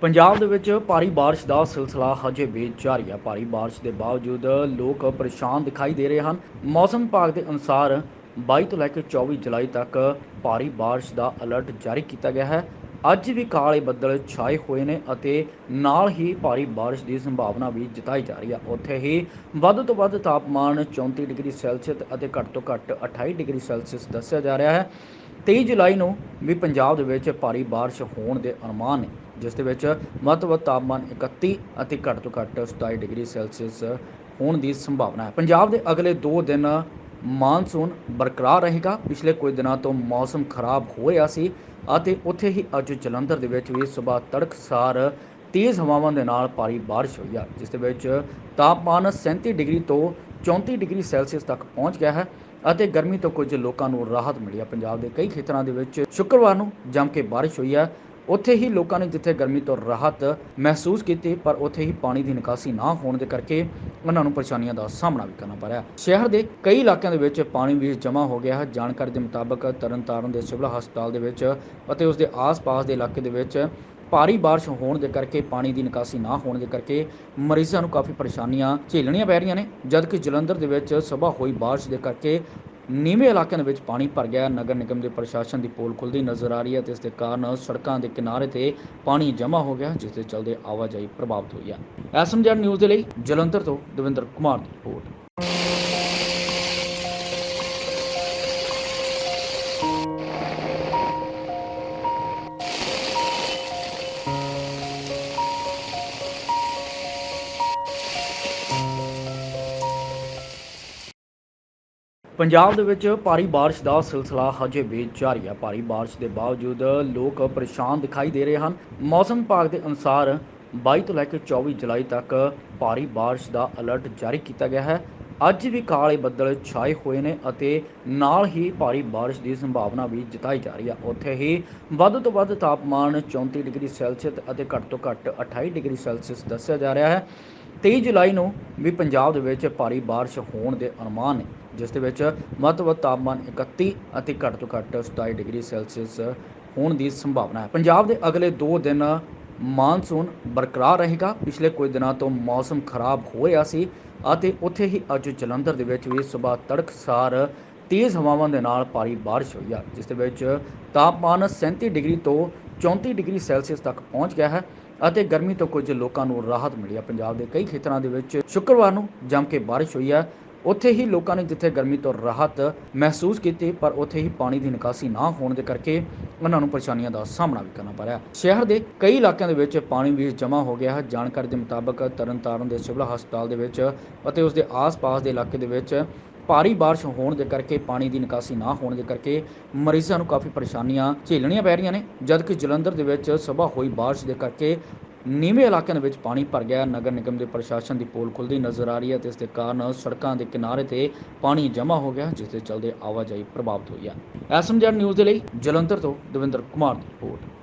ਪੰਜਾਬ ਦੇ ਵਿੱਚ ਭਾਰੀ ਬਾਰਿਸ਼ ਦਾ ਸਿਲਸਿਲਾ ਹਜੇ ਵੀ ਜਾਰੀ ਹੈ। ਭਾਰੀ ਬਾਰਿਸ਼ ਦੇ ਬਾਵਜੂਦ ਲੋਕ ਪਰੇਸ਼ਾਨ ਦਿਖਾਈ ਦੇ ਰਹੇ ਹਨ। ਮੌਸਮ ਵਿਭਾਗ ਦੇ ਅਨੁਸਾਰ 22 ਤੋਂ ਲੈ ਕੇ 24 ਜੁਲਾਈ ਤੱਕ ਭਾਰੀ ਬਾਰਿਸ਼ ਦਾ ਅਲਰਟ ਜਾਰੀ ਕੀਤਾ ਗਿਆ ਹੈ। ਅੱਜ ਵੀ ਕਾਲੇ ਬੱਦਲ ਛਾਏ ਹੋਏ ਨੇ ਅਤੇ ਨਾਲ ਹੀ ਭਾਰੀ ਬਾਰਿਸ਼ ਦੀ ਸੰਭਾਵਨਾ ਵੀ ਜਤਾਈ ਜਾ ਰਹੀ ਹੈ। ਉੱਥੇ ਹੀ ਵੱਧ ਤੋਂ ਵੱਧ ਤਾਪਮਾਨ 34 ਡਿਗਰੀ ਸੈਲਸੀਅਸ ਅਤੇ ਘੱਟ ਤੋਂ ਘੱਟ 28 ਡਿਗਰੀ ਸੈਲਸੀਅਸ ਦੱਸਿਆ ਜਾ ਰਿਹਾ ਹੈ। 23 ਜੁਲਾਈ ਨੂੰ ਵੀ ਪੰਜਾਬ ਦੇ ਵਿੱਚ ਭਾਰੀ ਬਾਰਿਸ਼ ਹੋਣ ਦੇ ਅਨੁਮਾਨ ਨੇ। ਜਿਸ ਦੇ ਵਿੱਚ ਵੱਧ ਤੋਂ ਵੱਧ ਤਾਪਮਾਨ 31 ਅਤੇ ਘੱਟ ਤੋਂ ਘੱਟ 27 ਡਿਗਰੀ ਸੈਲਸੀਅਸ ਹੋਣ ਦੀ ਸੰਭਾਵਨਾ ਹੈ। ਪੰਜਾਬ ਦੇ ਅਗਲੇ 2 ਦਿਨ ਮਾਨਸੂਨ ਬਰਕਰਾਰ ਰਹੇਗਾ। ਪਿਛਲੇ ਕੁਝ ਦਿਨਾਂ ਤੋਂ ਮੌਸਮ ਖਰਾਬ ਹੋ ਰਿਹਾ ਸੀ ਅਤੇ ਉੱਥੇ ਹੀ ਅੱਜ ਜਲੰਧਰ ਦੇ ਵਿੱਚ ਵੀ ਸਵੇਰ ਤੜਕਸਾਰ ਤੇਜ਼ ਹਵਾਵਾਂ ਦੇ ਨਾਲ ਭਾਰੀ ਬਾਰਿਸ਼ ਹੋਈ ਹੈ ਜਿਸ ਦੇ ਵਿੱਚ ਤਾਪਮਾਨ 37 ਡਿਗਰੀ ਤੋਂ 34 ਡਿਗਰੀ ਸੈਲਸੀਅਸ ਤੱਕ ਪਹੁੰਚ ਗਿਆ ਹੈ ਅਤੇ ਗਰਮੀ ਤੋਂ ਕੁਝ ਲੋਕਾਂ ਨੂੰ ਰਾਹਤ ਮਿਲੀ ਹੈ ਪੰਜਾਬ ਦੇ ਕਈ ਖੇਤਰਾਂ ਦੇ ਵਿੱਚ ਸ਼ੁੱਕਰਵਾਰ ਨੂੰ ਜੰਮ ਕੇ ਬਾਰਿਸ਼ ਹੋਈ ਹੈ ਉੱਥੇ ਹੀ ਲੋਕਾਂ ਨੇ ਜਿੱਥੇ ਗਰਮੀ ਤੋਂ ਰਾਹਤ ਮਹਿਸੂਸ ਕੀਤੀ, ਪਰ ਉੱਥੇ ਹੀ ਪਾਣੀ ਦੀ ਨਿਕਾਸੀ ਨਾ ਹੋਣ ਦੇ ਕਰਕੇ ਉਹਨਾਂ ਨੂੰ ਪਰੇਸ਼ਾਨੀਆਂ ਦਾ ਸਾਹਮਣਾ ਵੀ ਕਰਨਾ ਪੈ ਰਿਹਾ ਸ਼ਹਿਰ ਦੇ ਕਈ ਇਲਾਕਿਆਂ ਦੇ ਵਿੱਚ ਪਾਣੀ ਵੀ ਜਮ੍ਹਾਂ ਹੋ ਗਿਆ ਹੈ। ਜਾਣਕਾਰੀ ਦੇ ਮੁਤਾਬਕ ਤਰਨਤਾਰਨ ਦੇ ਸਿਵਲ ਹਸਪਤਾਲ ਦੇ ਵਿੱਚ ਅਤੇ ਉਸ ਦੇ ਆਸ-ਪਾਸ ਦੇ ਇਲਾਕੇ ਦੇ ਵਿੱਚ ਭਾਰੀ ਬਾਰਿਸ਼ ਹੋਣ ਦੇ ਕਰਕੇ ਪਾਣੀ ਦੀ ਨਿਕਾਸੀ ਨਾ ਹੋਣ ਦੇ ਕਰਕੇ ਮਰੀਜ਼ਾਂ ਨੂੰ ਕਾਫੀ ਪਰੇਸ਼ਾਨੀਆਂ ਝੇਲਣੀਆਂ ਪੈ ਰਹੀਆਂ ਨੇ, ਜਦਕਿ ਜਲੰਧਰ ਦੇ ਵਿੱਚ ਸਵੇਰ ਹੋਈ ਬਾਰਿਸ਼ ਦੇ ਕਰਕੇ ਨੀਵੇਂ ਇਲਾਕਿਆਂ ਦੇ ਵਿੱਚ ਪਾਣੀ ਭਰ ਗਿਆ। ਨਗਰ ਨਿਗਮ ਦੇ ਪ੍ਰਸ਼ਾਸਨ ਦੀ ਪੋਲ ਖੁੱਲਦੀ ਨਜ਼ਰ ਆ ਰਹੀ ਹੈ ਤੇ ਇਸ ਦੇ ਕਾਰਨ ਸੜਕਾਂ ਦੇ ਕਿਨਾਰੇ ਤੇ ਪਾਣੀ ਜਮ੍ਹਾਂ ਹੋ ਗਿਆ, ਜਿਸ ਦੇ ਚਲਦੇ ਆਵਾਜਾਈ ਪ੍ਰਭਾਵਿਤ ਹੋਈ ਹੈ ਐਸਐਮਜੈਡ ਨਿਊਜ਼ ਦੇ ਲਈ ਜਲੰਧਰ ਤੋਂ ਦਵਿੰਦਰ ਕੁਮਾਰ ਦੀ ਰਿਪੋਰਟ। ਪੰਜਾਬ ਦੇ ਵਿੱਚ ਭਾਰੀ ਬਾਰਿਸ਼ ਦਾ ਸਿਲਸਿਲਾ ਹਜੇ ਵੀ ਜਾਰੀ ਹੈ। ਭਾਰੀ ਬਾਰਿਸ਼ ਦੇ ਬਾਵਜੂਦ ਲੋਕ ਪਰੇਸ਼ਾਨ ਦਿਖਾਈ ਦੇ ਰਹੇ ਹਨ। ਮੌਸਮ ਵਿਭਾਗ ਦੇ ਅਨੁਸਾਰ 22 ਤੋਂ ਲੈ ਕੇ 24 ਜੁਲਾਈ ਤੱਕ ਭਾਰੀ ਬਾਰਿਸ਼ ਦਾ ਅਲਰਟ ਜਾਰੀ ਕੀਤਾ ਗਿਆ ਹੈ। ਅੱਜ ਵੀ ਕਾਲੇ ਬੱਦਲ ਛਾਏ ਹੋਏ ਨੇ ਅਤੇ ਨਾਲ ਹੀ ਭਾਰੀ ਬਾਰਿਸ਼ ਦੀ ਸੰਭਾਵਨਾ ਵੀ ਜਤਾਈ ਜਾ ਰਹੀ ਹੈ। ਉੱਥੇ ਹੀ ਵੱਧ ਤੋਂ ਵੱਧ ਤਾਪਮਾਨ 34 ਡਿਗਰੀ ਸੈਲਸੀਅਸ ਅਤੇ ਘੱਟ ਤੋਂ ਘੱਟ 28 ਡਿਗਰੀ ਸੈਲਸੀਅਸ ਦੱਸਿਆ ਜਾ ਰਿਹਾ ਹੈ। 23 ਜੁਲਾਈ ਨੂੰ ਵੀ ਪੰਜਾਬ ਦੇ ਵਿੱਚ ਭਾਰੀ ਬਾਰਿਸ਼ ਹੋਣ ਦੇ ਅਨੁਮਾਨ ਨੇ। ਜਿਸ ਦੇ ਵਿੱਚ ਵੱਧ ਵੱਧ ਤਾਪਮਾਨ 31 ਅਤੇ ਘੱਟ ਤੋਂ ਘੱਟ 27 ਡਿਗਰੀ ਸੈਲਸੀਅਸ ਹੋਣ ਦੀ ਸੰਭਾਵਨਾ ਹੈ। ਪੰਜਾਬ ਦੇ ਅਗਲੇ 2 ਦਿਨ ਮਾਨਸੂਨ ਬਰਕਰਾਰ ਰਹੇਗਾ। ਪਿਛਲੇ ਕੁਝ ਦਿਨਾਂ ਤੋਂ ਮੌਸਮ ਖਰਾਬ ਹੋ ਰਿਹਾ ਸੀ ਅਤੇ ਉੱਥੇ ਹੀ ਅੱਜ ਜਲੰਧਰ ਦੇ ਵਿੱਚ ਵੀ ਸਵੇਰ ਤੜਕਸਾਰ ਤੇਜ਼ ਹਵਾਵਾਂ ਦੇ ਨਾਲ ਭਾਰੀ ਬਾਰਿਸ਼ ਹੋਈ ਹੈ ਜਿਸ ਦੇ ਵਿੱਚ ਤਾਪਮਾਨ 37 ਡਿਗਰੀ ਤੋਂ 34 ਡਿਗਰੀ ਸੈਲਸੀਅਸ ਤੱਕ ਪਹੁੰਚ ਗਿਆ ਹੈ ਅਤੇ ਗਰਮੀ ਤੋਂ ਕੁਝ ਲੋਕਾਂ ਨੂੰ ਰਾਹਤ ਮਿਲੀ ਹੈ ਪੰਜਾਬ ਦੇ ਕਈ ਖੇਤਰਾਂ ਦੇ ਵਿੱਚ ਸ਼ੁੱਕਰਵਾਰ ਨੂੰ ਜੰਮ ਕੇ ਬਾਰਿਸ਼ ਹੋਈ ਹੈ ਉੱਥੇ ਹੀ ਲੋਕਾਂ ਨੇ ਜਿੱਥੇ ਗਰਮੀ ਤੋਂ ਰਾਹਤ ਮਹਿਸੂਸ ਕੀਤੀ, ਪਰ ਉੱਥੇ ਹੀ ਪਾਣੀ ਦੀ ਨਿਕਾਸੀ ਨਾ ਹੋਣ ਦੇ ਕਰਕੇ ਉਹਨਾਂ ਨੂੰ ਪਰੇਸ਼ਾਨੀਆਂ ਦਾ ਸਾਹਮਣਾ ਵੀ ਕਰਨਾ ਪੈ ਰਿਹਾ। ਸ਼ਹਿਰ ਦੇ ਕਈ ਇਲਾਕਿਆਂ ਦੇ ਵਿੱਚ ਪਾਣੀ ਵੀ ਜਮ੍ਹਾਂ ਹੋ ਗਿਆ ਹੈ। ਜਾਣਕਾਰੀ ਦੇ ਮੁਤਾਬਕ ਤਰਨਤਾਰਨ ਦੇ ਸਿਵਲ ਹਸਪਤਾਲ ਦੇ ਵਿੱਚ ਅਤੇ ਉਸ ਦੇ ਆਸ-ਪਾਸ ਦੇ ਇਲਾਕੇ ਦੇ ਵਿੱਚ ਭਾਰੀ ਬਾਰਿਸ਼ ਹੋਣ ਦੇ ਕਰਕੇ ਪਾਣੀ ਦੀ ਨਿਕਾਸੀ ਨਾ ਹੋਣ ਦੇ ਕਰਕੇ ਮਰੀਜ਼ਾਂ ਨੂੰ ਕਾਫੀ ਪਰੇਸ਼ਾਨੀਆਂ ਝੇਲਣੀਆਂ ਪੈ ਰਹੀਆਂ ਨੇ, ਜਦਕਿ ਜਲੰਧਰ ਦੇ ਵਿੱਚ ਸਵੇਰ ਹੋਈ ਬਾਰਿਸ਼ ਦੇ ਕਰਕੇ ਨੀਵੇਂ ਇਲਾਕਿਆਂ ਦੇ ਵਿੱਚ ਪਾਣੀ ਭਰ ਗਿਆ। ਨਗਰ ਨਿਗਮ ਦੇ ਪ੍ਰਸ਼ਾਸਨ ਦੀ ਪੋਲ ਖੁੱਲਦੀ ਨਜ਼ਰ ਆ ਰਹੀ ਹੈ ਤੇ ਇਸ ਦੇ ਕਾਰਨ ਸੜਕਾਂ ਦੇ ਕਿਨਾਰੇ ਤੇ ਪਾਣੀ ਜਮ੍ਹਾਂ ਹੋ ਗਿਆ, ਜਿਸ ਦੇ ਚਲਦੇ ਆਵਾਜਾਈ ਪ੍ਰਭਾਵਿਤ ਹੋਈ ਹੈ। ਐਸਐਮਜੈਡ ਨਿਊਜ਼ ਦੇ ਲਈ ਜਲੰਧਰ ਤੋਂ ਦਵਿੰਦਰ ਕੁਮਾਰ ਦੀ ਰਿਪੋਰਟ।